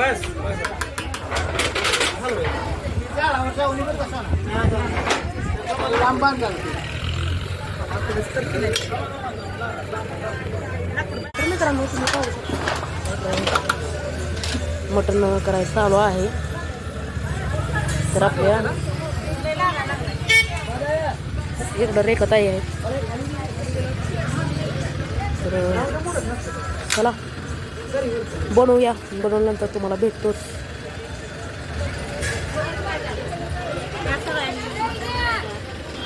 बस. मित्रांनो तुम्ही पाहू शकता मटण करायचं चालू आहे. तर आपल्या इकडं रेखत आहे तर चला. बनवूया बनवल्यानंतर तुम्हाला भेटतोच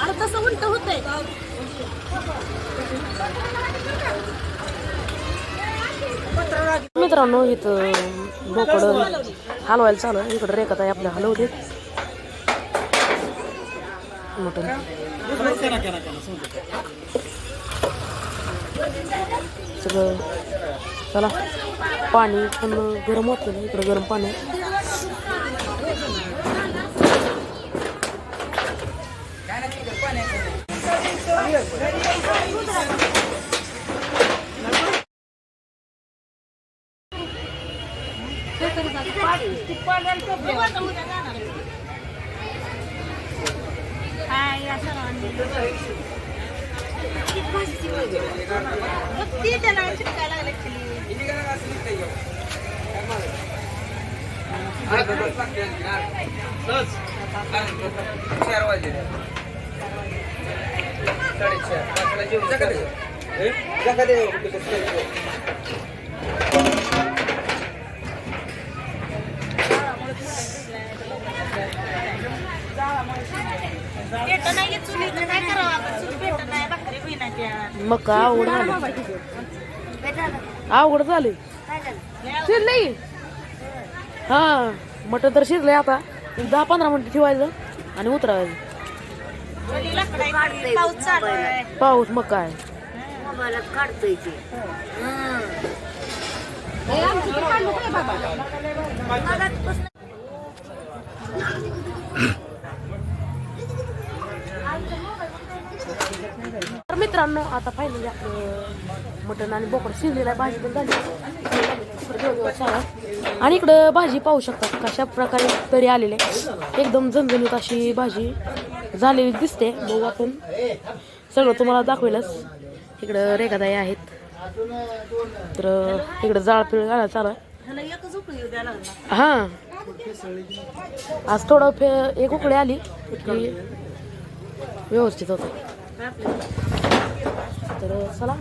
अरे तसं उलट होतंय मित्रांनो इथं बोकड हलवायला चालू आहे. इकडं रेखत आहे आपल्या हलवू देत मटण सगळं चला पाणी पण गरम होतं ना इकडं गरम पाणी हाय, या सर्वांनी. ती त्याला चिटकायला लागले actually. पेटं नाही घेत चुलीचं, काय करावं आपण? चूल पेटत नाही, भाकरी होईना त्या. मग का अवघड झालं. अवघड झाले. शिरले? हा मटण तर शिरले आता. दहा पंधरा मिनिटं ठेवायचं आणि उतरायचं. पाऊस मग काय पाऊस मग तर मित्रांनो आता फायनली आपलं मटण आणि बोकड शिजलेलं भाजी पण झाली. आणि इकडं भाजी पाहू शकता कशा प्रकारे तरी आलेले एकदम झणझणीत अशी भाजी झालेली दिसते. बघू आपण. सगळं तुम्हाला दाखवेलच. इकडं रेखादाई आहेत. तर इकडं जाळ पिळ घालायला चालू उकळी. हां. आज थोडं फे एक उकडी आली की व्यवस्थित होतं. तर चला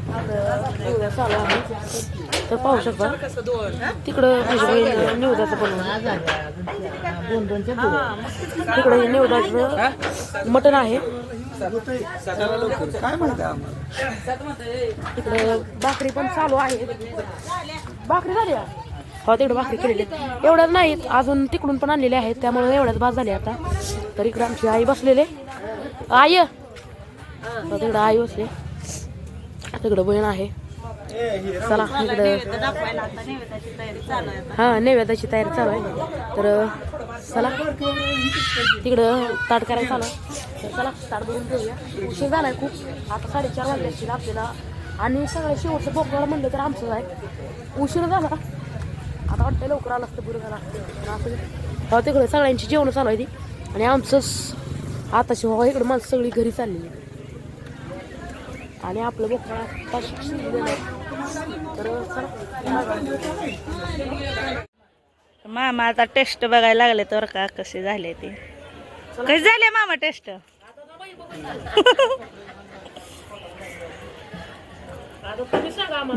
निवड्या चालू. आहे तर पाहू शकता तिकडं निवदाचं बनवून तिकडं हे निवदाचं मटण आहे. तिकडे भाकरी पण चालू आहे. भाकरी झाली? हो तिकडे भाकरी केलेली. एवढ्याच नाहीत अजून तिकडून पण आणलेले आहेत. त्यामुळे एवढ्याच भात झाले आता. तर इकडे आमची आई बसलेले आय तिकडं आई बसले. तिकडं बहीण आहे. चला इकडं. हां नैवेद्याची तयारी चालू आहे. हा नैवेद्याची तयारी चालू आहे तर चला तिकडं ताट करायला चालू आहे. तर चला ताट भरून ठेवूया उशीर झालाय खूप. आता साडेचार वाजले असतील आपल्याला. आणि सगळ्या शेवटचं बोकडाला म्हणलं तर आमचंच आहे. उशीर झाला. आता वाटतं लवकर आलं असतं बरं झालं असतं. असं हो, तिकडं सगळ्यांची जेवण चालू आहे ती. आणि आमचंच आताशी हो इकडं माणसं सगळी घरी चाललेली आहे आणि आपलं बोकडा आता शिजलेलं आहे. तर चला. मामा आता टेस्ट बघायला लागले तर का कसे झाले ते. कसे झाले मामा टेस्ट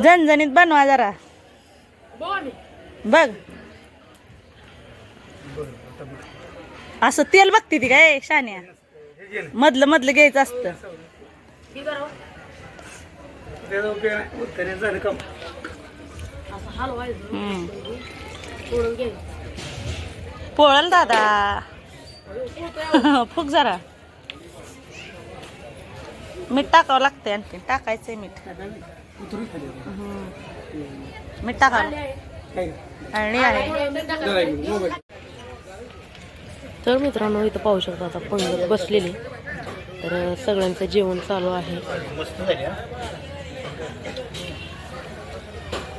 झणझणीत बनवा जरा. बघ. असं तेल बघते ती काय शान्या मधलं मधलं घ्यायचं असतं. ही करा असं हलवायचं हम्म. सोडून घ्यायचं पोळल दादा. फुक जरा. मीठ टाकावं लागतंय आणखी टाकायचंय मीठ. हम्म. मीठ टाकावं. आणि आहे. तर मित्रांनो इथं पाहू शकता आता पंगत बसलेली. तर सगळ्यांचं जेवण चालू आहे.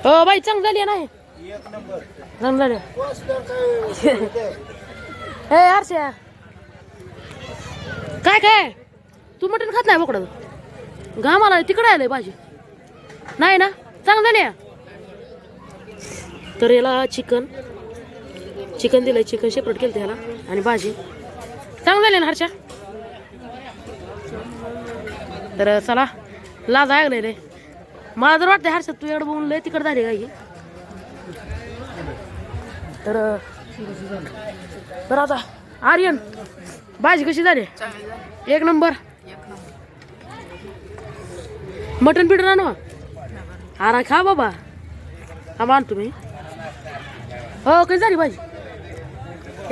हो बाई चांग झाली नाही चांगलं झाले ए हर्षया काय काय? तू मटण खात नाही बोकडं? घामाला तिकडे आलंय भाजी. नाही ना? चांगलं झाले तर याला चिकन. चिकन दिलंय चिकन सेपरेट केलं त्याला आणि भाजी. चांगलं झाले ना हर्षा. तर चला लाज ऐकले रे मला तर वाटतं हर्षद तू एवढं बघून लय तिकडे झाली काही तर तर आता आर्यन भाजी कशी झाली? एक नंबर. मटन पिटन आणू आरा खा बाबा. हा मान तुम्ही हो कशी झाली भाजी?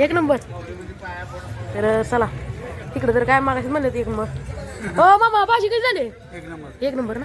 एक नंबर. तर चला. तिकडे तर काय मागायचं म्हणलं ते एक नंबर. हो मामा भाजी कशी झाली? एक नंबर ना?